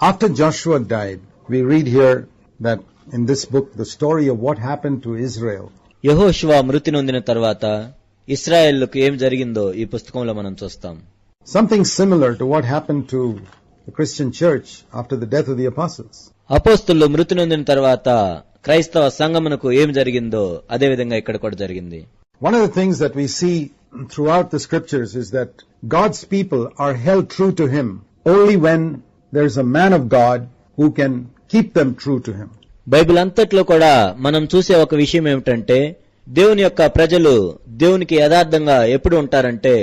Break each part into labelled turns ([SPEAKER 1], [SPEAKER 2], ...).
[SPEAKER 1] After Joshua died, we read here that in this book, the story of what happened to Israel
[SPEAKER 2] యహోశివ మృతి నొందిన తర్వాత ఇస్రాయేళ్లకు ఏం జరిగిందో ఈ పుస్తకంలో మనం చూస్తాం
[SPEAKER 1] Something similar to what happened to the Christian church after the death of the apostles.
[SPEAKER 2] అపోస్తులు మృతి నొందిన తర్వాత క్రైస్తవ సంగమునకు ఏం జరిగిందో అదే విధంగా ఇక్కడ కూడా జరిగింది
[SPEAKER 1] One of the things that we see throughout the scriptures is that God's people are held true to Him only when there's a man of God who can keep them true to Him.
[SPEAKER 2] Bible అంతట్లో కూడా మనం చూసే ఒక విషయం ఏమిటంటే దేవుని యొక్క ప్రజలు దేవునికి యథార్థంగా ఎప్పుడు ఉంటారంటే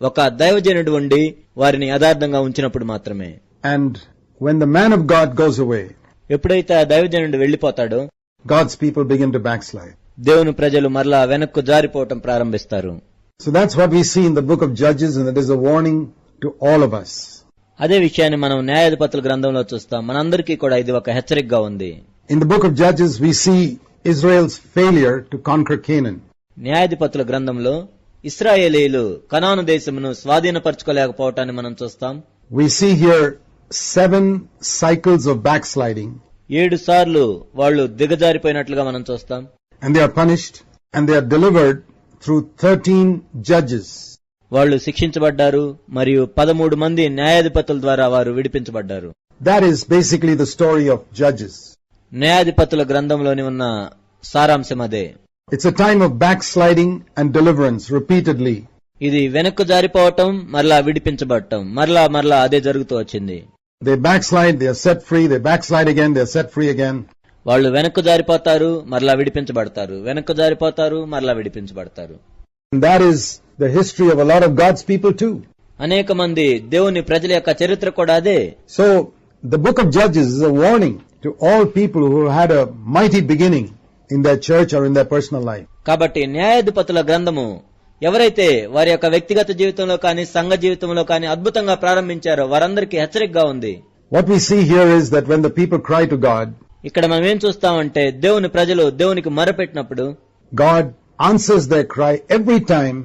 [SPEAKER 2] ఒక దైవజనుడు ఉండి వారిని యథార్థంగా ఉంచినప్పుడు మాత్రమే
[SPEAKER 1] And when the man of God goes away,
[SPEAKER 2] ఎప్పుడైతే ఆ దైవజనుడు వెళ్ళిపోతాడో
[SPEAKER 1] God's people begin to backslide.
[SPEAKER 2] దేవుని ప్రజలు మరలా వెనక్కు జారిపోవటం ప్రారంభిస్తారు
[SPEAKER 1] So that's what we see in the book of Judges, and it is a warning to all of us.
[SPEAKER 2] అదే విషయాన్ని మనం న్యాయాధిపతుల గ్రంథంలో చూస్తాం. మనందరికీ కూడా ఇది ఒక హెచ్చరికగా ఉంది.
[SPEAKER 1] In the book of Judges we see Israel's failure to conquer Canaan
[SPEAKER 2] న్యాయాధిపతుల గ్రంథంలో ఇస్రాయేలీలు కనాను దేశమును స్వాధీనపరచుకోలేకపోవటాన్ని మనం చూస్తాం.
[SPEAKER 1] We see here seven cycles of backsliding
[SPEAKER 2] ఏడు సార్లు వాళ్ళు దిగజారిపోయినట్లుగా మనం చూస్తాం.
[SPEAKER 1] And they are punished and they are delivered through thirteen judges
[SPEAKER 2] వాళ్ళు శిక్షించబడ్డారు మరియు పదమూడు మంది న్యాయాధిపతుల ద్వారా వారు విడిపించబడ్డారు. న్యాయాధిపతుల గ్రంథంలోని ఉన్న సారాంశం అదే.
[SPEAKER 1] It's time of backsliding and deliverance repeatedly
[SPEAKER 2] ఇది వెనక్కు జారిపోవటం మరలా విడిపించబడటం మరలా మరలా అదే జరుగుతూ వచ్చింది.
[SPEAKER 1] Backslide they set free backslide again they set free again
[SPEAKER 2] వాళ్ళు వెనక్కు జారిపోతారు మరలా విడిపించబడతారు. వెనక్కు జారిపోతారు మరలా విడిపించబడతారు.
[SPEAKER 1] That is the history of a lot of God's people too.
[SPEAKER 2] అనేక మంది దేవుని ప్రజల యొక్క చరిత్ర కూడా అదే
[SPEAKER 1] So, the book of Judges is a warning to all people who had a mighty beginning in their church or in their personal life.
[SPEAKER 2] కాబట్టి న్యాయాధిపతుల గ్రంథము ఎవరైతే వారి యొక్క వ్యక్తిగత జీవితంలో కానీ సంఘ జీవితంలో కానీ అద్భుతంగా ప్రారంభించారో వారందరికీ హెచ్చరికగా ఉంది
[SPEAKER 1] What we see here is that when the people cry to God,
[SPEAKER 2] ఇక్కడ మనం ఏం చూస్తామంటే దేవుని ప్రజలు దేవునికి మొరపెట్టినప్పుడు
[SPEAKER 1] God answers their cry every time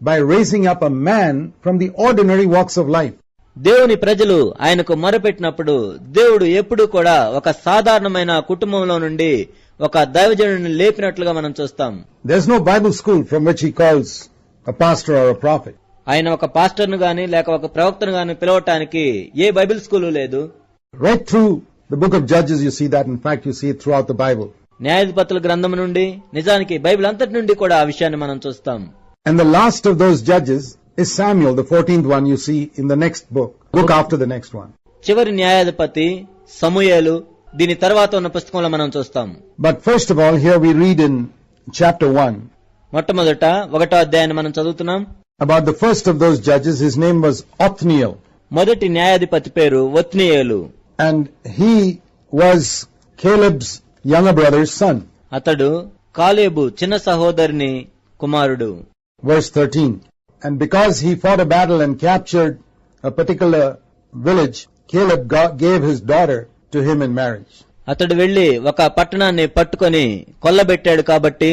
[SPEAKER 1] by raising up a man from the ordinary walks of life
[SPEAKER 2] దేవుని ప్రజలు ఆయనకు మొరపెట్టినప్పుడు దేవుడు ఎప్పుడు కూడా ఒక సాధారణమైన కుటుంబంలో నుండి ఒక దైవజనుని లేపినట్లుగా మనం చూస్తాం.
[SPEAKER 1] There no Bible school from which he calls pastor or prophet
[SPEAKER 2] ఆయన ఒక పాస్టర్ను గాని లేక ఒక ప్రవక్తను గాని పిలవటానికి ఏ బైబిల్ స్కూల్ లేదు.
[SPEAKER 1] Right through the book of Judges you see that in fact you see through of the Bible
[SPEAKER 2] న్యాయాధిపతుల గ్రంథం నుండి నిజానికి బైబిల్ అంతటి నుండి కూడా ఆ విషయాన్ని మనం చూస్తాం.
[SPEAKER 1] And the last of those judges is Samuel, the 14th one you see in the next book, book after the next one.
[SPEAKER 2] చివరి న్యాయాధిపతి సమూయేలు దీని తర్వాత ఉన్న పుస్తకంలో మనం చూస్తాం
[SPEAKER 1] But first of all, here we read in chapter 1
[SPEAKER 2] మొట్టమొదట ఒకటో అధ్యాయాన్ని మనం చదువుతున్నాం
[SPEAKER 1] about the first of those judges. His name was Othniel,
[SPEAKER 2] మొదటి న్యాయాధిపతి పేరు ఒత్నియేలు
[SPEAKER 1] and he was Caleb's younger brother's son.
[SPEAKER 2] అతడు కాలేబు చిన్న సహోదరుని కుమారుడు
[SPEAKER 1] Verse 13. And because he fought a battle and captured a particular village, Caleb ga- gave his daughter to him in marriage.
[SPEAKER 2] అతడు వెళ్ళి ఒక పట్టణాన్ని పట్టుకొని కొల్లబెట్టాడు కాబట్టి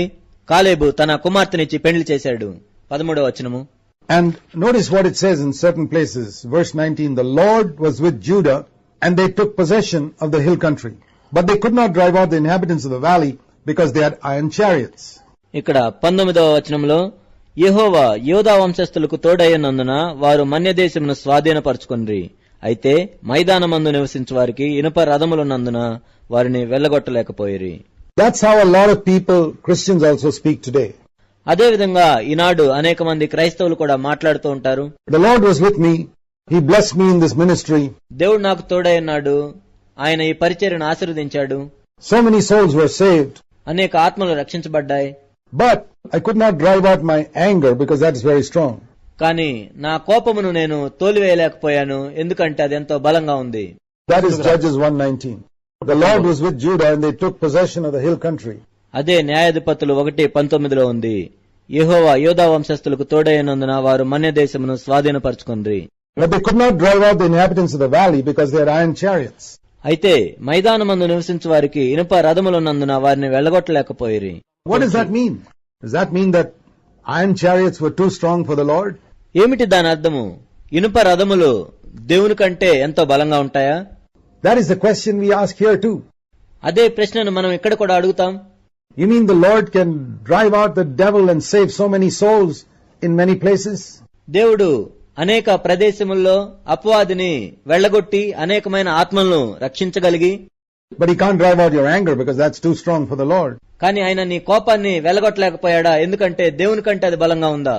[SPEAKER 2] కాలేబు తన కుమార్తెనిచ్చి పెళ్ళి చేశాడు పదమూడవ వచనము
[SPEAKER 1] And notice what it says in certain places. Verse 19, the Lord was with Judah and they took possession of the hill country. But they could not drive out the inhabitants of the valley because they had iron chariots.
[SPEAKER 2] ఇక్కడ పంతొమ్మిదవ వచనంలో యెహోవా యోధా వంశస్థులకు తోడయ్యనందున వారు మన్యదేశమును స్వాధీనపరచుకొనిరి. అయితే మైదానమందు నివసించు వారికి ఇనుప రథములున్నందున వారిని
[SPEAKER 1] వెళ్ళగొట్టలేకపోయిరి Christians also speak today.
[SPEAKER 2] అదేవిధంగా ఈనాడు అనేక మంది క్రైస్తవులు కూడా మాట్లాడుతూ ఉంటారు.
[SPEAKER 1] In this ministry.
[SPEAKER 2] దేవుడు నాకు తోడయ్యన్నాడు. ఆయన ఈ పరిచర్యను ఆశీర్వదించాడు.
[SPEAKER 1] Souls were saved.
[SPEAKER 2] అనేక ఆత్మలు రక్షించబడ్డాయి.
[SPEAKER 1] But I could not drive out my anger because that is very strong
[SPEAKER 2] కానీ నా కోపమును నేను తోలివేయలేకపోయాను. ఎందుకంటే అది ఎంతో బలంగా ఉంది.
[SPEAKER 1] That is Judges 119 the Lord was with Judah and they took possession of the hill country
[SPEAKER 2] అదే న్యాయాధిపతులు ఒకటి పంతొమ్మిదిలో ఉంది. యహోవా యోధా వంశస్థులకు తోడైనందున వారు మన్య దేశమును
[SPEAKER 1] స్వాధీనపరుచుకుంది
[SPEAKER 2] అయితే మైదానమందు నివసించు వారికి ఇనుప రథములున్నందున వారిని వెళ్ళగొట్టలేకపోయి
[SPEAKER 1] what is that mean Does that mean that iron chariots were too strong for the Lord?
[SPEAKER 2] ఏమిటి దాని అర్థము ఇనుప రథములు దేవుని కంటే ఎంతో బలంగా ఉంటాయా
[SPEAKER 1] That is the question we ask here too.
[SPEAKER 2] అదే ప్రశ్నను మనం ఇక్కడ కూడా అడుగుతాం
[SPEAKER 1] You mean the Lord can drive out the devil and save so many souls in many places?
[SPEAKER 2] దేవుడు అనేక ప్రదేశముల్లో అపవాదిని వెళ్ళగొట్టి అనేకమైన ఆత్మలను రక్షించగలిగి
[SPEAKER 1] but you can't drive out your anger because that's too strong for the Lord
[SPEAKER 2] కానీ ఆయన నీ కోపాన్ని వెలగొట్టలేకపోయాడా? ఎందుకంటే దేవుని కంటే అది బలంగా ఉందా?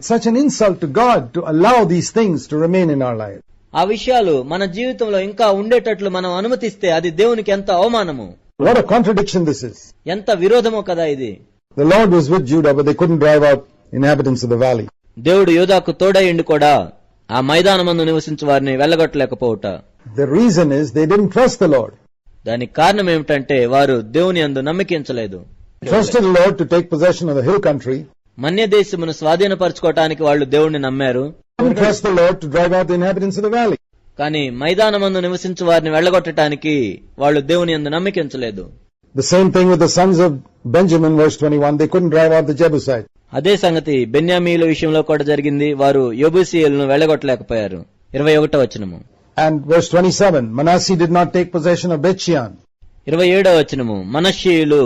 [SPEAKER 1] Such an insult to God to allow these things to remain in our life
[SPEAKER 2] ఆ విషయాలు మన జీవితంలో ఇంకా ఉండేటట్లు మనం అనుమతిస్తే అది దేవునికి ఎంత అవమానము?
[SPEAKER 1] Lot of contradiction this is
[SPEAKER 2] ఎంత విరోధమో కదా ఇది.
[SPEAKER 1] The Lord was with Judah but they couldn't drive out inhabitants of the valley
[SPEAKER 2] దేవుడు యోధాకు తోడయ్యండి కూడా ఆ మైదానమందు నివసించే వారిని వెళ్ళగొట్టలేకపోవట
[SPEAKER 1] the reason is they did trust the Lord
[SPEAKER 2] దానికి కారణం ఏమిటంటే వారు దేవుని అందు నమ్మకించలేదు. మన్య దేశమును స్వాధీనపరచుకోవటానికి వాళ్ళు దేవుణ్ణి నమ్మారు. కానీ మైదానమందు నివసించు వారిని వెళ్ళగొట్టడానికి వాళ్ళు దేవుని అందు నమ్మకించలేదు. అదే సంగతి బెన్యామీల విషయంలో కూడా జరిగింది. వారు యోబుసీఎల్ను వెళ్ళగొట్టలేకపోయారు ఇరవై ఒకటో వచ్చినము
[SPEAKER 1] and verse twenty seven Manasseh did not take possession of Beth Shean
[SPEAKER 2] ఇరవై ఏడవ వచనము మనషియులు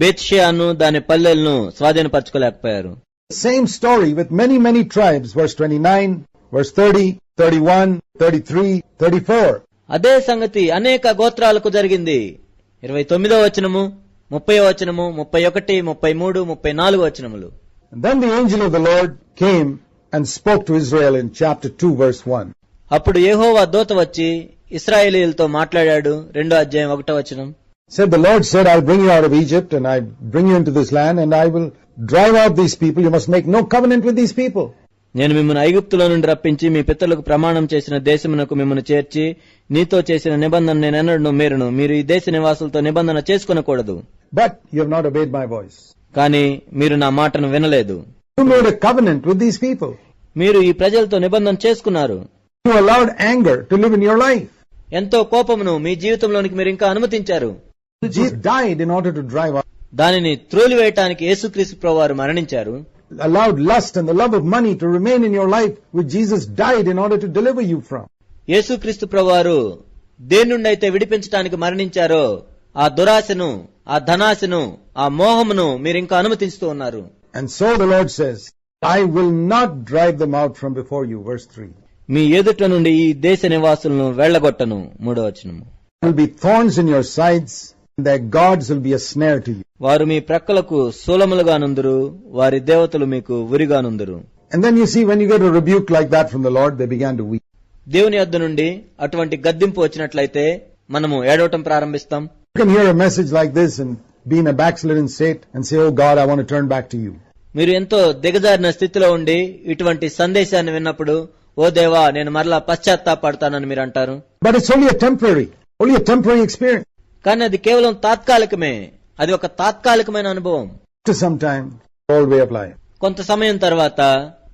[SPEAKER 2] బెత్షియాను దాని పల్లెలను స్వాధీనపరచుకోలేకపోయారు.
[SPEAKER 1] Same story with many many tribes verse twenty nine verse thirty thirty one thirty three thirty four
[SPEAKER 2] అదే సంగతి అనేక గోత్రాలకు జరిగింది. ఇరవై తొమ్మిదవ వచనము ముప్పై వచనము ముప్పై ఒకటి ముప్పై మూడు ముప్పై నాలుగు వచనములు.
[SPEAKER 1] Then the angel of the Lord came and spoke to Israel in chapter two verse one
[SPEAKER 2] అప్పుడు యెహోవా దూత వచ్చి ఇస్రాయేలీలతో మాట్లాడాడు రెండో అధ్యాయం ఒకటో వచనం
[SPEAKER 1] Said, the Lord said, I'll bring you out of Egypt and I bring you into this land and I will drive out these people. You must make no covenant with these people.
[SPEAKER 2] నేను మిమ్మల్ని ఐగుప్తులో నుండి రప్పించి మీ పితరులకు ప్రమాణం చేసిన దేశమునకు మిమ్మల్ని చేర్చి నీతో చేసిన నిబంధన నేనెన్నడను మీరును మీరు ఈ దేశ నివాసులతో నిబంధన చేసుకొనకూడదు
[SPEAKER 1] you have not obeyed my voice.
[SPEAKER 2] కానీ మీరు నా మాటను వినలేదు
[SPEAKER 1] with these people.
[SPEAKER 2] మీరు ఈ ప్రజలతో నిబంధన చేసుకున్నారు
[SPEAKER 1] You allowed anger to live in your life.
[SPEAKER 2] ఎంతో కోపమును మీ జీవితంలోనికి మీరు ఇంకా అనుమతించారు
[SPEAKER 1] Jesus died in order to drive out,
[SPEAKER 2] దానిని త్రోలివేయటానికి యేసుక్రీస్తు ప్రభువారు మరణించారు
[SPEAKER 1] allowed lust and the love of money to remain in your life, which Jesus died in order to deliver you from.
[SPEAKER 2] యేసుక్రీస్తు ప్రభువారు దేని నుండి అయితే విడిపించడానికి మరణించారో ఆ దురాశను ఆ ధనాశను ఆ మోహమును మీరు ఇంకా అనుమతిస్తూ ఉన్నారు
[SPEAKER 1] And so the Lord says, I will not drive them out from before you. Verse 3.
[SPEAKER 2] మీ ఎదుట నుండి ఈ దేశ నివాసులను వెళ్ళగొట్టను మూడో
[SPEAKER 1] వచ్చిన
[SPEAKER 2] వారు మీ ప్రక్కలకు సూలములుగా నుందురు వారి దేవతలు మీకు ఉరిగా నుందురు. దేవుని యొద్ నుండి అటువంటి గద్దెంపు వచ్చినట్లయితే మనము ఏడవటం ప్రారంభిస్తాం. మీరు ఎంతో దిగజారిన స్థితిలో ఉండి ఇటువంటి సందేశాన్ని విన్నప్పుడు ఓ దేవా నేను మరలా పశ్చాత్తాపడతానని మీరు అంటారు
[SPEAKER 1] ఎక్స్పీరియన్స్
[SPEAKER 2] కానీ అది కేవలం తాత్కాలికమే. అది ఒక తాత్కాలికమైన అనుభవం. కొంత సమయం తర్వాత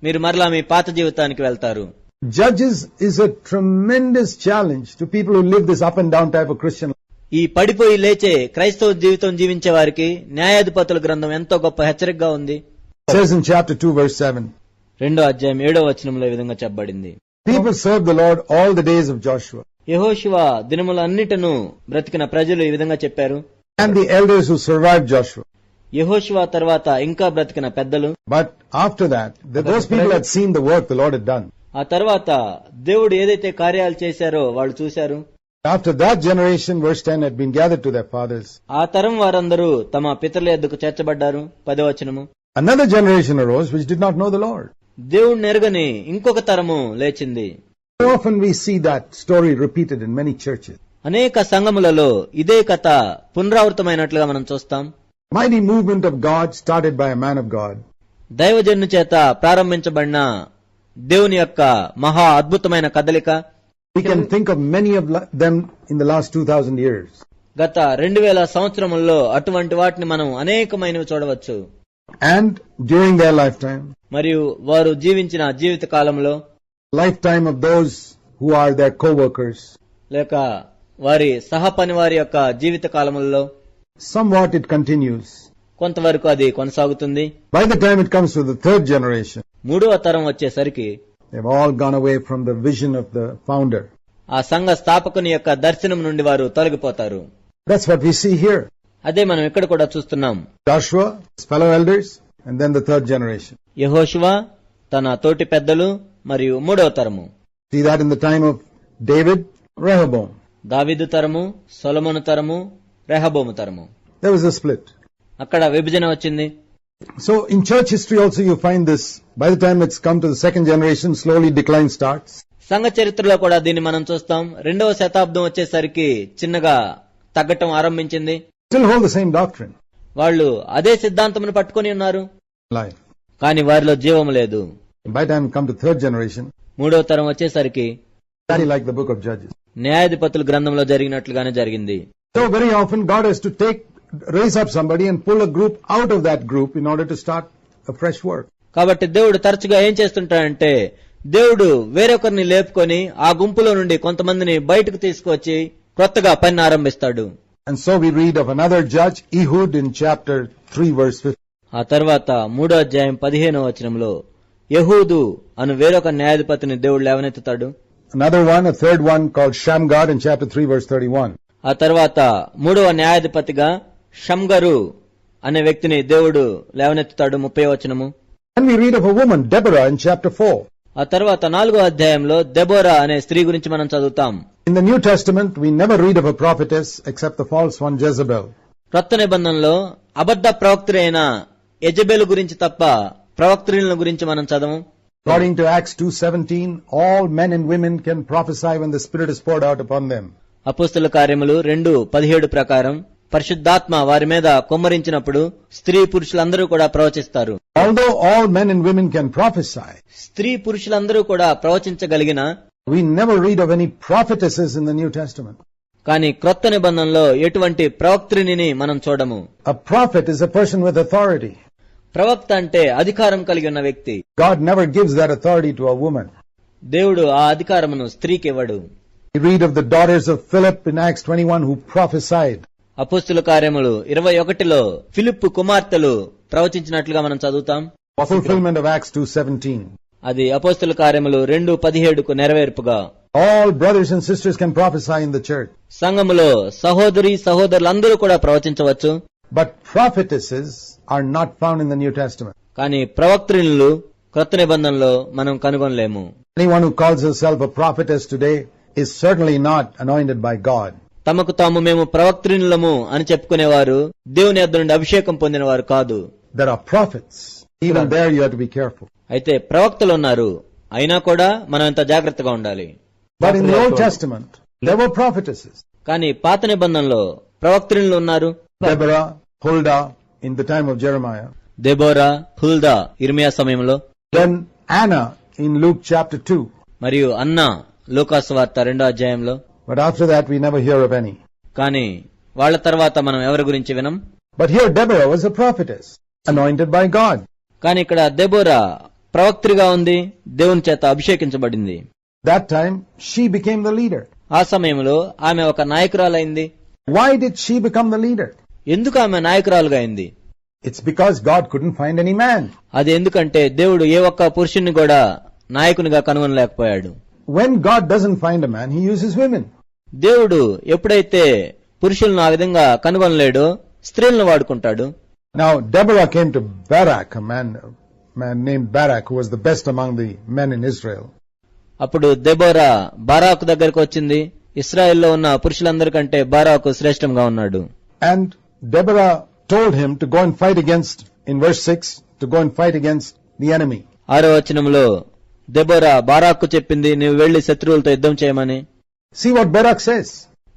[SPEAKER 2] మీరు మరలా మీ పాత జీవితానికి వెళ్తారు.
[SPEAKER 1] Judges is tremendous challenge to people live this up and down type Christian
[SPEAKER 2] ఈ పడిపోయి లేచే క్రైస్తవ జీవితం జీవించే వారికి న్యాయాధిపతుల గ్రంథం ఎంతో గొప్ప హెచ్చరికగా ఉంది. రెండో అధ్యాయం ఏడో వచనంలో విధంగా చెప్పబడింది.
[SPEAKER 1] People serve the Lord all the days of Joshua
[SPEAKER 2] దినముల అన్నిటిను బ్రతికిన ప్రజలు ఈ విధంగా చెప్పారు.
[SPEAKER 1] And the elders who survive Joshua
[SPEAKER 2] యహోషువా తర్వాత ఇంకా బ్రతికిన పెద్దలు.
[SPEAKER 1] But after that the those people had seen the work the Lord had done
[SPEAKER 2] ఆ తర్వాత దేవుడు ఏదైతే కార్యాలు చేశారో వాళ్ళు చూశారు.
[SPEAKER 1] After that generation verse ten had been gathered to their fathers
[SPEAKER 2] ఆ తరం వారందరూ తమ పితరుల యద్దకు చేర్చబడ్డారు. పదవచనము
[SPEAKER 1] another generation arose which did not know the Lord
[SPEAKER 2] దేవుణ్ణి నెరగని ఇంకొక తరము లేచింది. అనేక సంఘములలో ఇదే కథ పునరావృతమైనట్లుగా మనం చూస్తాం.
[SPEAKER 1] Many movement of God started by man of God
[SPEAKER 2] దైవజన్ను చేత ప్రారంభించబడిన దేవుని యొక్క మహా అద్భుతమైన కదలిక.
[SPEAKER 1] We can think of many of them in the last two thousand years
[SPEAKER 2] గత రెండు వేల సంవత్సరములలో అటువంటి వాటిని మనం అనేకమైనవి చూడవచ్చు.
[SPEAKER 1] And during their lifetime,
[SPEAKER 2] మరియు వారు జీవించిన జీవిత కాలంలో
[SPEAKER 1] lifetime of those who are their co-workers,
[SPEAKER 2] లేక వారి సహపని వారి యొక్క జీవిత కాలములలో
[SPEAKER 1] somewhat it continues.
[SPEAKER 2] కొంతవరకు అది కొనసాగుతుంది
[SPEAKER 1] By the time it comes to the third generation,
[SPEAKER 2] మూడవ తరం వచ్చేసరికి
[SPEAKER 1] they've all gone away from the vision of the founder.
[SPEAKER 2] ఆ సంఘ స్థాపకుని యొక్క దర్శనం నుండి వారు తొలగిపోతారు
[SPEAKER 1] That's what we see here.
[SPEAKER 2] అదే మనం ఇక్కడ కూడా చూస్తున్నాం
[SPEAKER 1] then the third generation.
[SPEAKER 2] యహోశువ తన తోటి పెద్దలు మరియు మూడవ తరము
[SPEAKER 1] See that in the time of David, Rehoboam.
[SPEAKER 2] దావిదు తరము సొలమును తరము రెహబోము తరము
[SPEAKER 1] There was a split.
[SPEAKER 2] అక్కడ విభజన వచ్చింది
[SPEAKER 1] So in church history also you find this. By the time it's come to the second generation, slowly decline starts.
[SPEAKER 2] సంఘ చరిత్రలో కూడా దీన్ని మనం చూస్తాం రెండవ శతాబ్దం వచ్చేసరికి చిన్నగా తగ్గటం ఆరంభించింది
[SPEAKER 1] Still hold the same doctrine.
[SPEAKER 2] వాళ్ళు అదే సిద్ధాంతమును పట్టుకొని ఉన్నారు
[SPEAKER 1] Life.
[SPEAKER 2] కానీ వారిలో జీవం లేదు
[SPEAKER 1] By the time you come to third generation,
[SPEAKER 2] మూడవ తరం వచ్చేసరికి
[SPEAKER 1] very like the book of Judges.
[SPEAKER 2] న్యాయాధిపతుల గ్రంథంలో జరిగినట్లుగానే జరిగింది
[SPEAKER 1] So very often God has to take, raise up somebody and pull a group out of that group in order to start a fresh work.
[SPEAKER 2] కాబట్టి దేవుడు తరచుగా ఏం చేస్తుంటాడంటే దేవుడు వేరొకరిని లేపుకొని ఆ గుంపులో నుండి కొంతమందిని బయటకు తీసుకొచ్చి కొత్తగా పని ఆరంభిస్తాడు
[SPEAKER 1] And so we read of another judge, Ehud, in chapter 3 verse 15.
[SPEAKER 2] ఆ తర్వాత మూడో అధ్యాయం పదిహేనవ వచనంలో యహూదు అను వేరొక న్యాయాధిపతిని దేవుడు లేవనెత్తుతాడు
[SPEAKER 1] Another one, a third one called Shamgar in chapter 3 verse 31.
[SPEAKER 2] ఆ తర్వాత మూడవ న్యాయాధిపతిగా షంగరు అనే వ్యక్తిని దేవుడు లేవనెత్తుతాడు ముప్పై వచనము
[SPEAKER 1] And we read of a woman, Deborah, in chapter 4.
[SPEAKER 2] ఆ తర్వాత నాలుగో అధ్యాయంలో దెబోరా అనే స్త్రీ గురించి మనం చదువుతాం.
[SPEAKER 1] In the New Testament we never read of prophetess except the false one Jezebel
[SPEAKER 2] రక్త నిబంధనలో అబద్ద ప్రవక్తరైన ఎజబెల్ గురించి తప్ప ప్రవక్తలను గురించి మనం చదవం.
[SPEAKER 1] According to Acts two seventeen all men and women can prophesy the spirit is poured out upon them
[SPEAKER 2] అపోస్తుల కార్యములు రెండు పదిహేడు ప్రకారం. పరిశుద్ధాత్మ వారి మీద కుమ్మరించినప్పుడు స్త్రీ పురుషులందరూ కూడా ప్రవచిస్తారు. స్త్రీ పురుషులందరూ కూడా ప్రవచించగలిగిన
[SPEAKER 1] read of any prophetesses in
[SPEAKER 2] కానీ క్రొత్త నిబంధనలో ఎటువంటి ప్రవక్తృని మనం చూడము.
[SPEAKER 1] A prophet person with authority
[SPEAKER 2] ప్రవక్త అంటే అధికారం కలిగి ఉన్న వ్యక్తి.
[SPEAKER 1] God never gives that authority to a
[SPEAKER 2] దేవుడు ఆ అధికారమును స్త్రీకి ఇవ్వడు.
[SPEAKER 1] ఫిలిప్ ఇన్ యాక్స్
[SPEAKER 2] అపుస్తుల కార్యములు ఇరవై ఒకటిలో ఫిలిప్ కుమార్తెలు ప్రవచించినట్లుగా మనం చదువుతాం. అది అపోస్తుల కార్యములు రెండు పదిహేడుకు నెరవేర్పుగా.
[SPEAKER 1] All brothers and sisters can prophesy in the church
[SPEAKER 2] సంఘములో సహోదరి సహోదరులందరూ కూడా ప్రవచించవచ్చు.
[SPEAKER 1] But prophetesses are not found in the New Testament
[SPEAKER 2] కానీ ప్రవక్తలు కృత నిబంధనలో మనం కనుగొనలేము.
[SPEAKER 1] Anyone who calls himself a prophetess today is certainly not anointed by God
[SPEAKER 2] తమకు తాము మేము ప్రవక్తృములము అని చెప్పుకునేవారు. దేవుని యొద్ నుండి అభిషేకం
[SPEAKER 1] పొందిన వారు కాదు
[SPEAKER 2] అయితే ప్రవక్తలు ఉన్నారు. అయినా కూడా మనం ఎంత జాగ్రత్తగా ఉండాలి. కానీ పాత నిబంధనలో ప్రవక్తలు ఉన్నారు. దెబోరా హుల్దా ఇర్మియా సమయంలో. మరియు అన్నా లోకాసు వార్త రెండో అధ్యాయంలో.
[SPEAKER 1] But after that we never hear of any.
[SPEAKER 2] కానీ వాళ్ళ తర్వాత మనం ఎవరి గురించి వినం
[SPEAKER 1] But here Deborah was a prophetess, anointed by God.
[SPEAKER 2] కానీ ఇక్కడ దెబోరా ప్రవక్త్రిగా ఉంది దేవుని చేత అభిషేకించబడింది
[SPEAKER 1] That time she became the leader.
[SPEAKER 2] ఆ సమయంలో ఆమె ఒక నాయకురాలైంది
[SPEAKER 1] Why did she become the leader?
[SPEAKER 2] ఎందుకు ఆమె నాయకురాలుగా అయింది
[SPEAKER 1] It's because God couldn't find any man.
[SPEAKER 2] అది ఎందుకంటే దేవుడు ఏ ఒక్క పురుషుణ్ణి కూడా నాయకునిగా కనుగొనలేకపోయాడు
[SPEAKER 1] When God doesn't find a man, he uses women.
[SPEAKER 2] దేవుడు ఎప్పుడైతే పురుషులను ఆ విధంగా కనుగొనలేడు స్త్రీలను వాడుకుంటాడు.
[SPEAKER 1] నా Deborah came to Barak, a man, a man named Barak, who was the best among
[SPEAKER 2] అప్పుడు దెబోరా బారాకు దగ్గరకు వచ్చింది. ఇస్రాయెల్లో ఉన్న పురుషులందరి కంటే బారాకు శ్రేష్టంగా ఉన్నాడు.
[SPEAKER 1] And Deborah told him to go and fight against in verse six to go and fight against the enemy
[SPEAKER 2] ఆరో వచనంలో దెబోరా బారాకు చెప్పింది నువ్వు వెళ్ళి శత్రువులతో యుద్ధం చేయమని.
[SPEAKER 1] See what Barak says.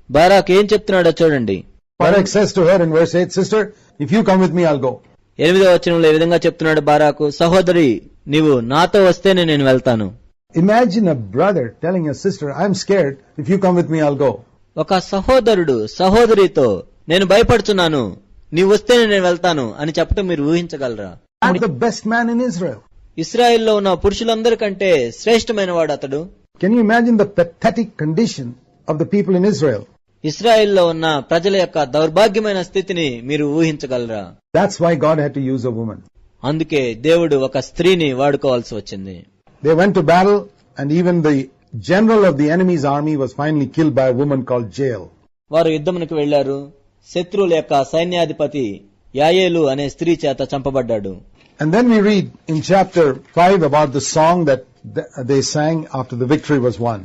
[SPEAKER 2] బారాక్ ఏం చెప్తున్నాడో చూడండి
[SPEAKER 1] Barak says to her in verse 8, Sister, if you come with me, I'll go.
[SPEAKER 2] ఎనిమిదో వచనంలో ఈ విధంగా చెప్తున్నాడు బారాకు సహోదరి నీవు నాతో వస్తేనే నేను వెళ్తాను
[SPEAKER 1] Imagine a brother telling a sister, I'm scared. If you come with me, I'll go.
[SPEAKER 2] ఒక సహోదరుడు సహోదరితో నేను భయపడుతున్నాను నీవు వస్తేనే నేను వెళ్తాను అని చెప్పటం మీరు ఊహించగలరా
[SPEAKER 1] I'm the best man in Israel.
[SPEAKER 2] ఇస్రాయిల్లో ఉన్న పురుషులందరికంటే శ్రేష్టమైన వాడు అతడు
[SPEAKER 1] can you imagine the pathetic condition of the people in Israel
[SPEAKER 2] ఇస్రాయల్లో ఉన్న ప్రజల యొక్క దౌర్భాగ్యమైన స్థితిని మీరు ఊహించగలరా?
[SPEAKER 1] That's why God had to use a woman
[SPEAKER 2] అందుకే దేవుడు ఒక స్త్రీని వాడుకోవాల్సి వచ్చింది.
[SPEAKER 1] They went to battle and even the general of the enemy's army was finally kill by woman call Jael
[SPEAKER 2] వారు యుద్ధమునికి వెళ్ళారు శత్రువుల యొక్క సైన్యాధిపతి యాయేలు అనే స్త్రీ చేత చంపబడ్డాడు.
[SPEAKER 1] And then we read in chapter 5 about the song that th- they sang after the victory was won.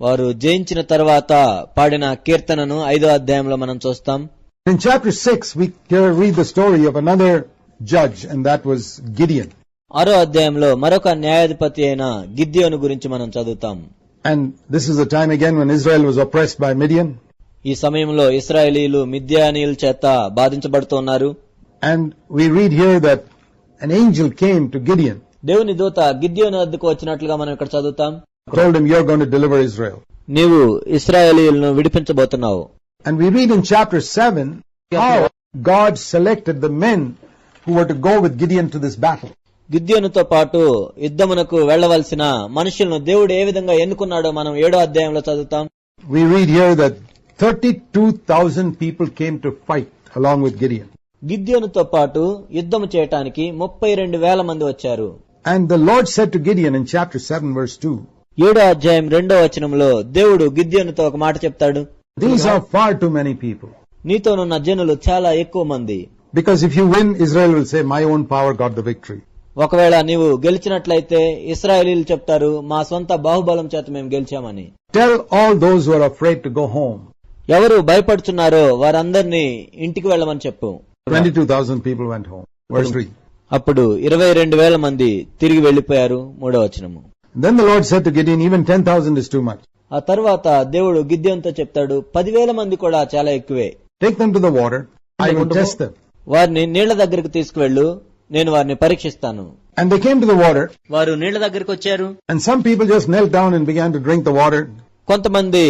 [SPEAKER 2] వారు జయించిన తర్వాత పాడిన కీర్తనను ఐదో అధ్యాయంలో మనం చూస్తాం
[SPEAKER 1] In chapter 6, we here read the story of another judge, and that was Gideon.
[SPEAKER 2] ఆరో అధ్యాయంలో మరొక న్యాయాధిపతి అయిన గిద్యోను గురించి మనం చదువుతాం
[SPEAKER 1] And this is the time again when Israel was oppressed by Midian.
[SPEAKER 2] ఈ సమయంలో ఇస్రాయేలీలు మిద్యానీయుల చేత బాధించబడుతున్నారు
[SPEAKER 1] And we read here that an angel came to Gideon,
[SPEAKER 2] దేవుని దూత గిద్యోను వద్దకు వచ్చినట్లుగా మనం ఇక్కడ చదువుతాం
[SPEAKER 1] told him, You're going to deliver Israel.
[SPEAKER 2] నీవు ఇస్రాయేలీలను విడిపించబోతున్నావు
[SPEAKER 1] And we read in chapter 7 how God selected the men who were to go with Gideon to this battle.
[SPEAKER 2] గిద్యోనుతో పాటు యుద్ధమునకు వెళ్లవలసిన మనుషులను దేవుడు ఏ విధంగా ఎన్నుకున్నాడో మనం ఏడో అధ్యాయంలో చదువుతాం
[SPEAKER 1] We read here that 32,000 people came to fight along with Gideon.
[SPEAKER 2] గిద్యోనుతో పాటు యుద్ధం చేయటానికి ముప్పై రెండు వేల మంది వచ్చారు.
[SPEAKER 1] And the Lord said to Gideon in chapter seven verse two
[SPEAKER 2] ఏడో అధ్యాయం రెండో వచనంలో దేవుడు గిద్యోనుతో ఒక మాట చెప్తాడు.
[SPEAKER 1] These are far too many people నీతో
[SPEAKER 2] నీతోనున్న జనులు చాలా ఎక్కువ మంది.
[SPEAKER 1] Because if you win Israel will say my own power got the victory
[SPEAKER 2] ఒకవేళ నీవు గెలిచినట్లయితే ఇస్రాయలీలు చెప్తారు మా సొంత బాహుబలం చేత మేము గెలిచామని.
[SPEAKER 1] Tell all those who are afraid to go home
[SPEAKER 2] ఎవరు భయపడుతున్నారో వారందరినీ ఇంటికి వెళ్ళమని చెప్పు. అప్పుడు ఇరవై రెండు వేల మంది తిరిగి వెళ్ళిపోయారు మూడో వచనము.
[SPEAKER 1] Then Lord said again even ten thousand is too much
[SPEAKER 2] ఆ తర్వాత దేవుడు గిద్యంతో చెప్తాడు పదివేల మంది కూడా చాలా ఎక్కువే.
[SPEAKER 1] Take them to the I will test
[SPEAKER 2] వారిని నీళ్ళ దగ్గరకు తీసుకువెళ్ళు నేను వారిని పరీక్షిస్తాను.
[SPEAKER 1] And they came to the
[SPEAKER 2] వారు నీళ్ళ దగ్గరికి వచ్చారు.
[SPEAKER 1] And some people just kneel down and began to drink the water
[SPEAKER 2] కొంతమంది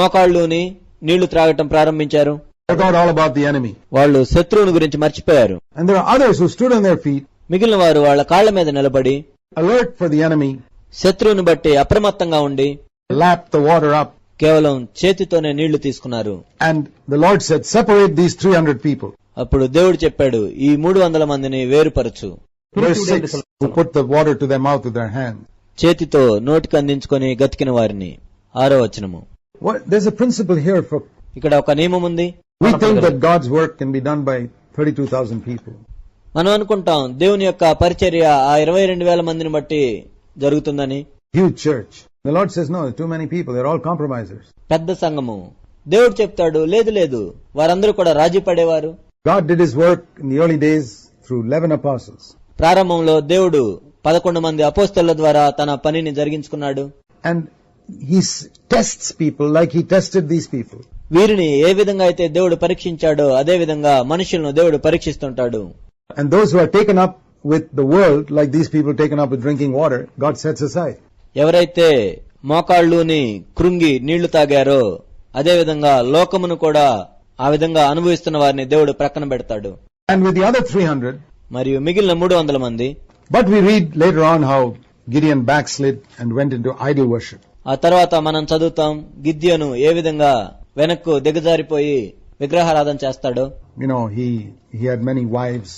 [SPEAKER 2] మోకాళ్ళుని నీళ్ళు త్రాగటం ప్రారంభించారు.
[SPEAKER 1] Forgot all about the enemy.
[SPEAKER 2] వాళ్ళు శత్రువుని గురించి మర్చిపోయారు
[SPEAKER 1] And there are others who stood on their feet,
[SPEAKER 2] మిగిలిన వారు వాళ్ళ కాళ్ళ మీద నిలబడి
[SPEAKER 1] alert for the enemy,
[SPEAKER 2] శత్రువుని బట్టి అప్రమత్తంగా ఉండి
[SPEAKER 1] lapped the water up.
[SPEAKER 2] కేవలం చేతితోనే నీళ్ళు తీసుకున్నారు
[SPEAKER 1] And the Lord said, Separate these 300 people.
[SPEAKER 2] అప్పుడు దేవుడు చెప్పాడు ఈ మూడు వందల మందిని వేరుపరచు
[SPEAKER 1] Verse 6 who put the water to their mouth with their hand.
[SPEAKER 2] చేతితో నోటికి అందించుకొని గతికిన వారిని ఆరో వచనము
[SPEAKER 1] What, there's a principle here for.
[SPEAKER 2] ఇక్కడ ఒక నియమం ఉంది
[SPEAKER 1] We think that God's work can be done by 32,000 people.
[SPEAKER 2] మనం అనుకుంటాం దేవుని యొక్క పరిచర్య ఆ ఇరవై రెండు వేల మందిని బట్టి జరుగుతుందని
[SPEAKER 1] Huge church. The Lord says, No, too many people. They're all compromisers.
[SPEAKER 2] పెద్ద సంఘము దేవుడు చెప్తాడు లేదు లేదు వారందరూ కూడా రాజీ పడేవారు
[SPEAKER 1] God did His work in the early days through 11 apostles.
[SPEAKER 2] ప్రారంభంలో దేవుడు పదకొండు మంది అపోస్తల ద్వారా తన పనిని జరిగించుకున్నాడు
[SPEAKER 1] And He s- tests people like He tested these people.
[SPEAKER 2] వీరిని ఏ విధంగా అయితే దేవుడు పరీక్షించాడో అదే విధంగా మనుషులను దేవుడు పరీక్షిస్తుంటాడు
[SPEAKER 1] And those who are taken up with the world, like these people taken up with drinking water, God sets aside.
[SPEAKER 2] ఎవరైతే మోకాళ్ళుని కృంగి నీళ్లు తాగారో అదే విధంగా లోకమును కూడా ఆ విధంగా అనుభవిస్తున్న వారిని దేవుడు ప్రక్కన పెడతాడు
[SPEAKER 1] And with the other 300,
[SPEAKER 2] మరియు మిగిలిన మూడు వందల మంది
[SPEAKER 1] but we read later on how Gideon backslid and went into idol worship.
[SPEAKER 2] ఆ తర్వాత మనం చదువుతాం గిద్యోను ఏ విధంగా వెనక్కు దిగజారిపోయి విగ్రహారాధన చేస్తాడో
[SPEAKER 1] You know, he, he had many wives.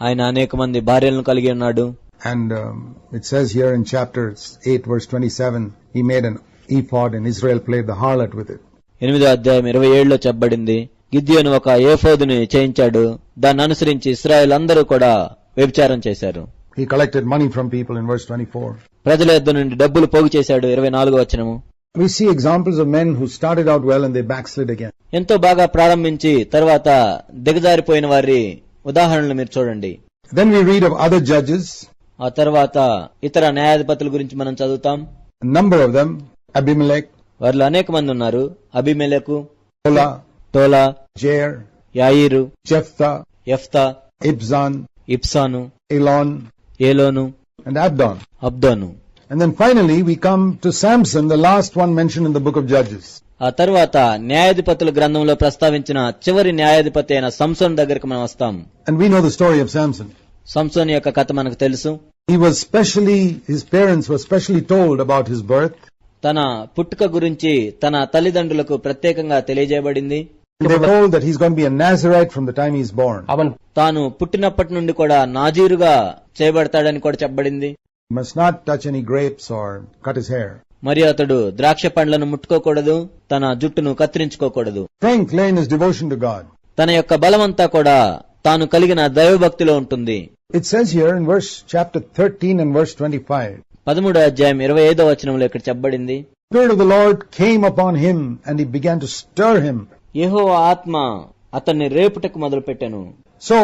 [SPEAKER 2] ఆయన అనేక మంది భార్యలను కలిగి ఉన్నాడు
[SPEAKER 1] And um, it says here in chapter 8, verse 27, he made an ephod and Israel played the harlot with it.
[SPEAKER 2] ఎనిమిదో అధ్యాయం ఇరవై ఏడులో చెప్పబడింది గిద్యోను ఒక ఏఫోదుని చేయించాడు దాన్ని అనుసరించి ఇస్రాయల్ అందరూ కూడా వ్యభిచారం చేశారు
[SPEAKER 1] He collected money from people in verse 24.
[SPEAKER 2] ప్రజల యొద్ద నుండి డబ్బులు పోగు చేశాడు ఇరవై నాలుగో వచనము
[SPEAKER 1] We see examples of men who started out well and they backslid again.
[SPEAKER 2] ఎంతో బాగా ప్రారంభించి తర్వాత దిగజారిపోయిన వారి ఉదాహరణలు మీరు చూడండి
[SPEAKER 1] Then we read of other judges,
[SPEAKER 2] ఆ తర్వాత ఇతర న్యాయాధిపతుల గురించి మనం చదువుతాం
[SPEAKER 1] a number of them, Abimelech,
[SPEAKER 2] వారిలో అనేక మంది ఉన్నారు అభిమెలకు
[SPEAKER 1] Tola,
[SPEAKER 2] టోలా
[SPEAKER 1] Jair,
[SPEAKER 2] యాయిరు
[SPEAKER 1] Jephthah,
[SPEAKER 2] ఎఫ్తా
[SPEAKER 1] Ibzan,
[SPEAKER 2] ఇప్సాను
[SPEAKER 1] Elon,
[SPEAKER 2] ఏలోను
[SPEAKER 1] and Abdon.
[SPEAKER 2] అబ్దోను
[SPEAKER 1] And then finally we come to Samson, the last one mentioned in the book of Judges.
[SPEAKER 2] ఆ తర్వాత న్యాయాధిపతుల గ్రంథంలో ప్రస్తావించిన చివరి న్యాయాధిపతి అయిన సంసోన్ దగ్గరికి మనం వస్తాం
[SPEAKER 1] And we know the story of Samson.
[SPEAKER 2] సంసోన్ యొక్క కథ మనకు తెలుసు
[SPEAKER 1] He was specially, his parents were specially told about his birth.
[SPEAKER 2] తన పుట్టుక గురించి తన తల్లిదండ్రులకు ప్రత్యేకంగా తెలియజేయబడింది
[SPEAKER 1] They were told that he's going to be a Nazarite from the time he's born.
[SPEAKER 3] அவன்
[SPEAKER 2] తాను పుట్టినప్పటి నుండి కూడా నాజీరుగా చేయబడతాడని కూడా చెప్పబడింది
[SPEAKER 1] He Must not touch any grapes or cut his hair.
[SPEAKER 2] మరియు అతడు ద్రాక్ష పండ్లను ముట్టుకోకూడదు తన జుట్టును కత్తిరించుకోకూడదు
[SPEAKER 1] Strength lay in his devotion to God.
[SPEAKER 2] తన యొక్క బలమంతా కూడా తాను కలిగిన దైవభక్తిలో ఉంటుంది
[SPEAKER 1] It says here in verse chapter 13 and verse 25,
[SPEAKER 2] పదమూడో అధ్యాయం ఇరవై ఐదో వచనంలో ఇక్కడ చెప్పబడింది
[SPEAKER 1] Spirit of the Lord came upon him and he began to stir him.
[SPEAKER 2] యెహో ఆత్మ అతన్ని రేపుటకు మొదలుపెట్టాను
[SPEAKER 1] So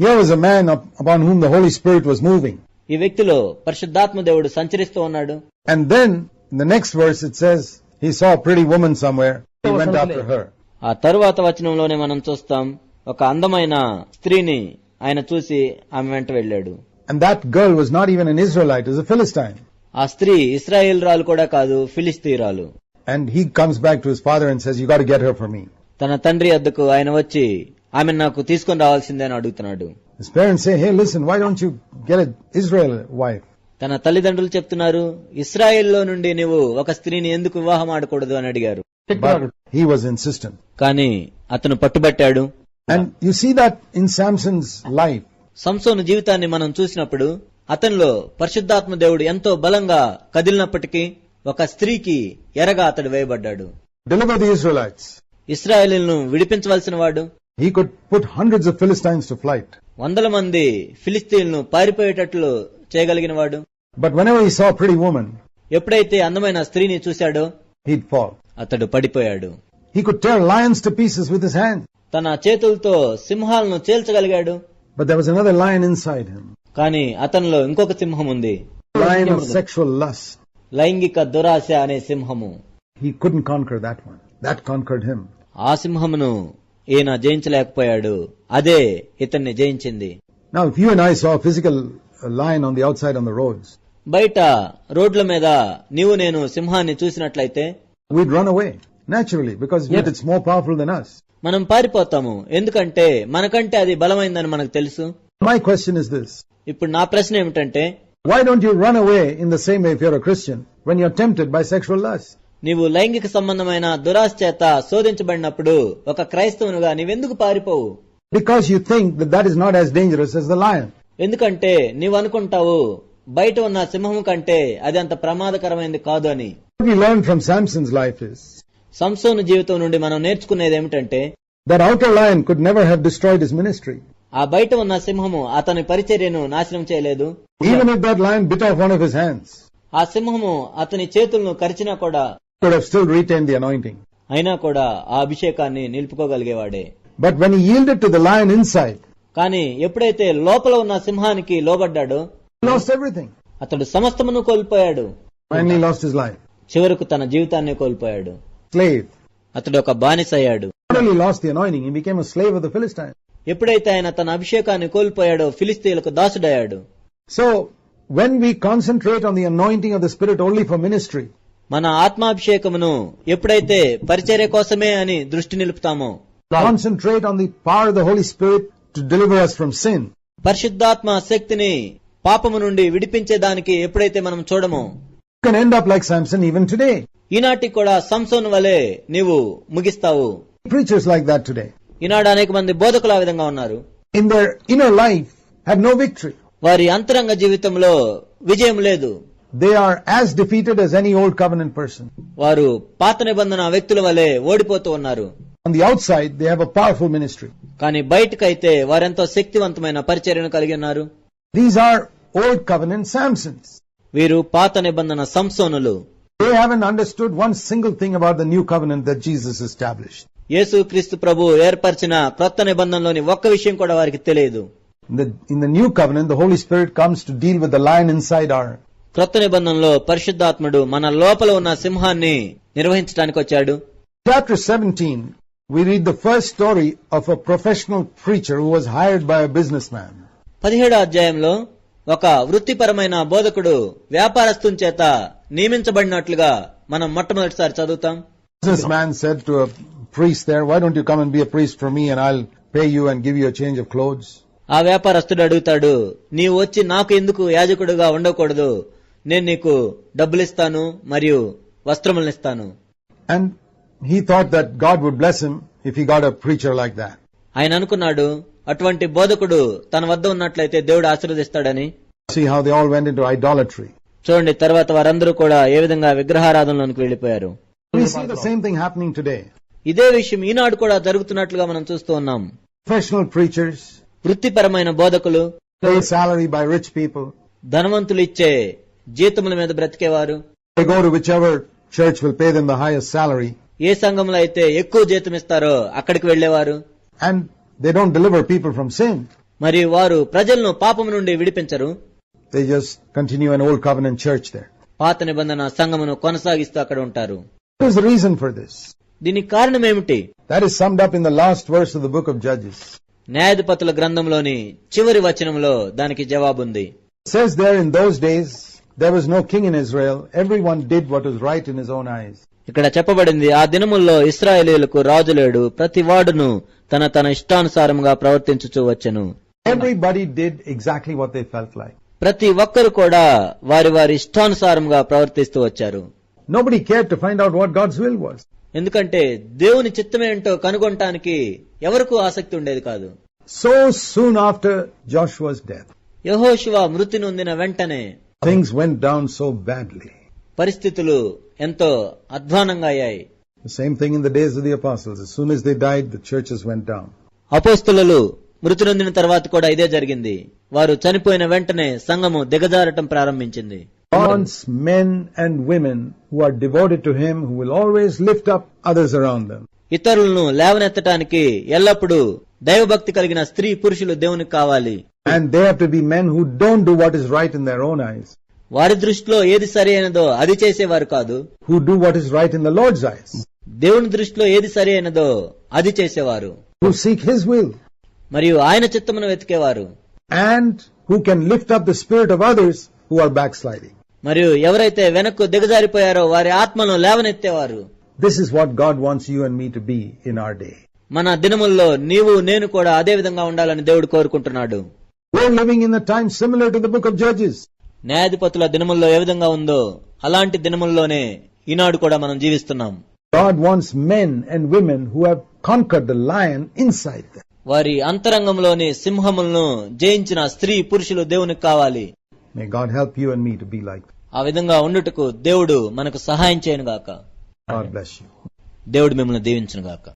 [SPEAKER 1] here was a man up- upon whom the Holy Spirit was moving.
[SPEAKER 2] ఈ వ్యక్తిలో పరిశుద్ధాత్మ దేవుడు సంచరిస్తూ ఉన్నాడు.
[SPEAKER 1] And then the next verse it says he saw pretty woman somewhere he went after her
[SPEAKER 2] ఆ తరువాత వచనంలోనే మనం చూస్తాం ఒక అందమైన స్త్రీని ఆయన చూసి ఆమె వెంట వెళ్ళాడు.
[SPEAKER 1] And that girl was not even an Israelite is a Philistine
[SPEAKER 2] ఆ స్త్రీ ఇజ్రాయెల్ రాలు కూడా కాదు ఫిలిస్తీ రాలు.
[SPEAKER 1] And he comes back to his father and says you got to get her for me
[SPEAKER 2] తన తండ్రి అద్దకు ఆయన వచ్చి ఆమె నాకు తీసుకొని రావాల్సిందే అని అడుగుతున్నాడు.
[SPEAKER 1] His parents say, hey listen, why don't you get an Israel wife?
[SPEAKER 2] తన తల్లిదండ్రులు చెప్తున్నారు ఇస్రాయేల్లో నుండి నువ్వు ఒక స్త్రీని ఎందుకు వివాహం ఆడకూడదు అని అడిగారు
[SPEAKER 1] But he was insistent.
[SPEAKER 2] కానీ అతను పట్టుబట్టాడు
[SPEAKER 1] And you see that in Samson's life.
[SPEAKER 2] సంసోను జీవితాన్ని మనం చూసినప్పుడు అతనిలో పరిశుద్ధాత్మ దేవుడు ఎంతో బలంగా కదిలినప్పటికీ ఒక స్త్రీకి ఎరగా అతడు వేయబడ్డాడు
[SPEAKER 1] Israelites.
[SPEAKER 2] ఇస్రాయేలీలను విడిపించవలసిన వాడు
[SPEAKER 1] He could put hundreds of Philistines to flight.
[SPEAKER 2] వందల మంది ఫిలిస్తీన్లను పారిపోయేటట్లు చేయగలిగిన వాడు
[SPEAKER 1] But whenever he saw a pretty woman,
[SPEAKER 2] ఎప్పుడైతే అందమైన స్త్రీని చూశాడో
[SPEAKER 1] he'd fall.
[SPEAKER 2] అతడు పడిపోయాడు
[SPEAKER 1] He could tear lions to pieces with his hands.
[SPEAKER 2] తన చేతులతో సింహాలను చేల్చగలిగాడు
[SPEAKER 1] But there was another lion inside him.
[SPEAKER 2] కానీ అతనిలో ఇంకొక సింహం ఉంది
[SPEAKER 1] Lion of sexual lust.
[SPEAKER 2] లైంగిక దురాశ అనే సింహము
[SPEAKER 1] He couldn't conquer that one. That conquered him.
[SPEAKER 2] ఆ సింహమును ఈయన జయించలేకపోయాడు. అదే ఇతన్ని జయించింది. బయట రోడ్ల మీద నీవు నేను సింహాన్ని చూసినట్లయితే మనం పారిపోతాము. ఎందుకంటే మనకంటే అది బలమైందని మనకు తెలుసు.
[SPEAKER 1] మై క్వశ్చన్ ఇస్ దిస్
[SPEAKER 2] ఇప్పుడు నా ప్రశ్న ఏమిటంటే
[SPEAKER 1] why don't you run away in the same Christian when you're tempted by sexual lust
[SPEAKER 2] నీవు లైంగిక సంబంధమైన దురాశ్చేత శోధించబడినప్పుడు ఒక క్రైస్తవునుగా నీవెందుకు పారిపోవు?
[SPEAKER 1] Because you think that is not as dangerous as the lion
[SPEAKER 2] ఎందుకంటే నీవు అనుకుంటావు బయట ఉన్న సింహం కంటే అది అంత ప్రమాదకరమైనది కాదు అని.
[SPEAKER 1] Learn from Samson's life is
[SPEAKER 2] సంసోన్ జీవితం నుండి మనం నేర్చుకునేది ఏమిటంటే
[SPEAKER 1] that outer lion could never have destroyed his ministry
[SPEAKER 2] ఆ బయట ఉన్న సింహము అతని పరిచర్యను నాశనం చేయలేదు. ఆ సింహము అతని చేతులను కరిచినా కూడా
[SPEAKER 1] could have still retained the anointing.
[SPEAKER 2] అయినా కూడా ఆ అభిషేకాన్ని నిలుపుకోగలిగేవాడే
[SPEAKER 1] But when he yielded to the lion inside,
[SPEAKER 2] కానీ ఎప్పుడైతే లోపల ఉన్న సింహానికి లోబడ్డాడో
[SPEAKER 1] he lost everything.
[SPEAKER 2] అతడు సమస్తమును కోల్పోయాడు
[SPEAKER 1] Finally lost his life.
[SPEAKER 2] చివరకు తన జీవితాన్ని కోల్పోయాడు
[SPEAKER 1] Slave.
[SPEAKER 2] అతడు ఒక బానిస అయ్యాడు
[SPEAKER 1] Not only lost the anointing, he became a slave of the Philistines.
[SPEAKER 2] ఎప్పుడైతే ఆయన తన అభిషేకాన్ని కోల్పోయాడో ఫిలిస్తీన్లకు దాసుడయ్యాడు
[SPEAKER 1] So, when we concentrate on the anointing of the Spirit only for ministry,
[SPEAKER 2] మన ఆత్మాభిషేకమును ఎప్పుడైతే పరిచర్య కోసమే అని దృష్టి నిలుపుతామో.
[SPEAKER 1] Concentrate on the power the Holy Spirit to deliver us from sin
[SPEAKER 2] పరిశుద్ధాత్మ శక్తిని పాపము నుండి విడిపించే దానికి ఎప్పుడైతే మనం చూడమో.
[SPEAKER 1] Can end up like Samson even today
[SPEAKER 2] ఈనాటి కూడా సంసోన్ వలె నీవు ముగిస్తావు.
[SPEAKER 1] ప్రీచర్స్ లైక్ దట్ టుడే
[SPEAKER 2] ఈనాడు అనేక మంది బోధకుల ఆ విధంగా ఉన్నారు.
[SPEAKER 1] In their in life have no victory
[SPEAKER 2] వారి అంతరంగ జీవితంలో విజయం లేదు.
[SPEAKER 1] They are as defeated as any old covenant person.
[SPEAKER 2] వారు పాత నిబంధన వ్యక్తుల వలె ఓడిపోతూ ఉన్నారు
[SPEAKER 1] On the outside, they have a powerful ministry.
[SPEAKER 2] కానీ బయటకైతే వారెంతో శక్తివంతమైన పరిచర్యను కలిగి ఉన్నారు
[SPEAKER 1] These are old covenant Samsons.
[SPEAKER 2] వీరు పాత నిబంధన సంసోనులు
[SPEAKER 1] They haven't understood one single thing about the new covenant that Jesus established.
[SPEAKER 2] యేసు క్రీస్తు ప్రభు ఏర్పరిచిన క్రొత్త నిబంధనలోని ఒక్క విషయం కూడా వారికి తెలియదు
[SPEAKER 1] In the, in the new covenant, the Holy Spirit comes to deal with the lion inside our.
[SPEAKER 2] క్రొత్త నిబంధనలో పరిశుద్ధాత్ముడు మన లోపల ఉన్న సింహాన్ని నిర్వహించడానికి వచ్చాడు.
[SPEAKER 1] Chapter seventeen we read the first story of a professional preacher who was hired by a business man
[SPEAKER 2] పదిహేడో అధ్యాయంలో ఒక వృత్తిపరమైన బోధకుడు వ్యాపారస్తుని చేత నియమించబడినట్లుగా మనం మొట్టమొదటిసారి చదువుతాం.
[SPEAKER 1] Business man said to priest there why don't you come and be a priest for me and I'll pay you and give you a change of clothes
[SPEAKER 2] ఆ వ్యాపారస్తుడు అడుగుతాడు నీవు వచ్చి నాకు ఎందుకు యాజకుడుగా ఉండకూడదు? నేను నీకు డబ్బులు ఇస్తాను మరియు వస్త్రములను ఇస్తాను
[SPEAKER 1] and he thought that God would bless him if he got a preacher like that
[SPEAKER 2] ఆయన అనుకున్నాడు అటువంటి బోధకుడు తన వద్ద ఉన్నట్లయితే దేవుడు ఆశీర్వదిస్తాడని.
[SPEAKER 1] See how they all went into idolatry
[SPEAKER 2] చూడండి తర్వాత వారందరూ కూడా ఏ విధంగా విగ్రహారాధనలోనికి
[SPEAKER 1] వెళ్ళిపోయారు సేమ్ థింగ్ హ్యాపెనింగ్ టుడే
[SPEAKER 2] ఇదే విషయం ఈనాడు కూడా జరుగుతున్నట్లుగా మనం చూస్తూ ఉన్నాం.
[SPEAKER 1] ప్రొఫెషనల్ ప్రీచర్స్
[SPEAKER 2] వృత్తిపరమైన బోధకులు
[SPEAKER 1] సాలరీ బై రిచ్ పీపుల్
[SPEAKER 2] ధనవంతులు ఇచ్చే జీతముల మీద బ్రతికేవారు?
[SPEAKER 1] Church will pay them the highest salary
[SPEAKER 2] ఏ సంఘంలో అయితే ఎక్కువ జీతం ఇస్తారో అక్కడికి వెళ్ళేవారు
[SPEAKER 1] and they don't people from same
[SPEAKER 2] మరి వారు ప్రజలను పాపం నుండి విడిపించరు?
[SPEAKER 1] కంటిన్యూ అన్ ఓల్డ్ చర్చ్
[SPEAKER 2] పాత నిబంధన సంఘమును కొనసాగిస్తూ అక్కడ ఉంటారు.
[SPEAKER 1] ఇస్ ఫర్ దిస్
[SPEAKER 2] దీనికి కారణం ఏమిటి?
[SPEAKER 1] That last verse of the
[SPEAKER 2] న్యాయధిపతుల గ్రంథంలోని చివరి వచనంలో దానికి జవాబుంది.
[SPEAKER 1] Says there in those days there was no king in Israel. Everyone did what was right in his own eyes.
[SPEAKER 2] ఇక్కడ చెప్పబడింది ఆ దినముల్లో ఇస్రాయేలీలకు రాజు లేడు ప్రతి వాడును తన తన ఇష్టానుసారముగా ప్రవర్తించుచూ వచ్చెను
[SPEAKER 1] Everybody did exactly what they felt like.
[SPEAKER 2] ప్రతి ఒక్కరు కూడా వారి వారి ఇష్టానుసారముగా ప్రవర్తిస్తూ వచ్చారు
[SPEAKER 1] Nobody cared to find out what God's will was.
[SPEAKER 2] ఎందుకంటే దేవుని చిత్తమేంటో కనుగొనటానికి ఎవరికూ ఆసక్తి ఉండేది కాదు
[SPEAKER 1] So soon after Joshua's death,
[SPEAKER 2] యహోశివ మృతి నొందిన వెంటనే
[SPEAKER 1] things went down so badly.
[SPEAKER 2] పరిస్థితులు ఎంతో అధ్వానంగా అయ్యాయి
[SPEAKER 1] The same thing in the days of the apostles. As soon as they died, the churches went down.
[SPEAKER 2] అపోస్తులు మృతి నొందిన తర్వాత కూడా ఇదే జరిగింది వారు చనిపోయిన వెంటనే సంఘము దిగజారటం ప్రారంభించింది
[SPEAKER 1] God wants men and women who are devoted to Him, who will always lift up others around them.
[SPEAKER 2] ఇతరులను లేవనెత్తటానికి ఎల్లప్పుడూ దైవభక్తి కలిగిన స్త్రీ పురుషులు దేవునికి కావాలి.
[SPEAKER 1] And they have to be men who don't do what is right in their own eyes
[SPEAKER 2] వారి దృష్టిలో ఏది సరి అయినదో అది చేసేవారు కాదు.
[SPEAKER 1] Who do what is right in the Lord's eyes
[SPEAKER 2] దేవుని దృష్టిలో ఏది సరి అయినదో అది చేసేవారు.
[SPEAKER 1] హూ సీక్ హిస్ విల్
[SPEAKER 2] మరియు ఆయన చిత్తమును వెతికేవారు.
[SPEAKER 1] And who can lift up the spirit of others who are backsliding
[SPEAKER 2] మరియు ఎవరైతే వెనక్కు దిగజారిపోయారో వారి ఆత్మను లేవనెత్తేవారు.
[SPEAKER 1] This is what God wants you and me to be in our day
[SPEAKER 2] మన దినముల్లో నీవు నేను కూడా అదే విధంగా ఉండాలని దేవుడు కోరుకుంటున్నాడు
[SPEAKER 1] We're living in a time similar to the book of Judges.
[SPEAKER 2] న్యాయాధిపతుల దినముల్లో ఏ విధంగా ఉందో అలాంటి దినముల్లోనే ఈనాడు కూడా మనం జీవిస్తున్నాం
[SPEAKER 1] God wants men and women who have conquered the lion inside them.
[SPEAKER 2] వారి అంతరంగంలోని సింహములను జయించిన స్త్రీ పురుషులు దేవునికి కావాలి
[SPEAKER 1] May God help you and me to be like that.
[SPEAKER 2] ఆ విధంగా ఉండుటకు దేవుడు మనకు సహాయం చేయనుగాక
[SPEAKER 1] God bless you.
[SPEAKER 2] దేవుడు మిమ్మల్ని దీవించునుగాక